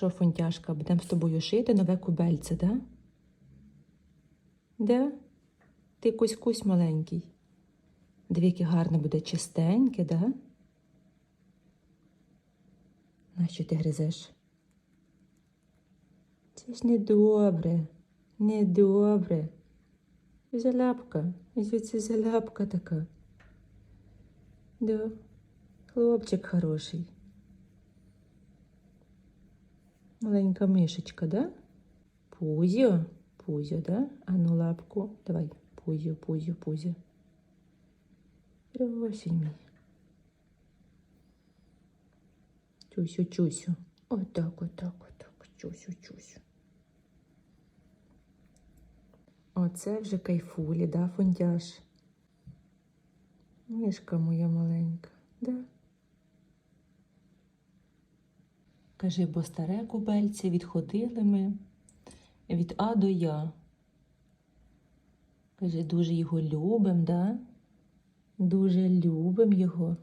Що, Фонтяшка, будемо з тобою шити нове кубельце, да? Да? Ти кусь-кусь маленький. Диви, яке гарне буде чистеньке, да? Нащо ти гризеш? Це ж недобре, недобре. Заляпка, звідси заляпка така. Да, хлопчик хороший. Маленька мишечка, да? Пузьо, пузьо, да? А ну лапку. Давай, пузьо, пузьо, пузьо. Просінь мій. Чусю, чусю. Отак, отак, отак. Чусю, чусю. Оце вже кайфулі, да, фундяш? Мишка моя маленька, да? Кажи, бо старе кубельце відходили ми від А до Я. Каже, дуже його любим, да? Дуже любим його.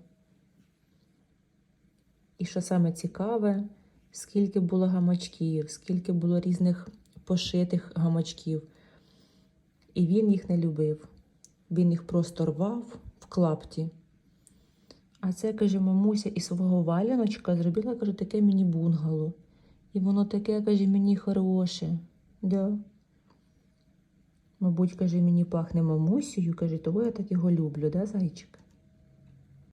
І що саме цікаве, скільки було гамачків, скільки було різних пошитих гамачків. І він їх не любив. Він їх просто рвав в клапті. А це, каже, мамуся із свого валяночка зробила, каже, таке мені бунгало. І воно таке, каже, мені хороше. Да. Мабуть, каже, мені пахне мамусею, каже, того я так його люблю, да, зайчик?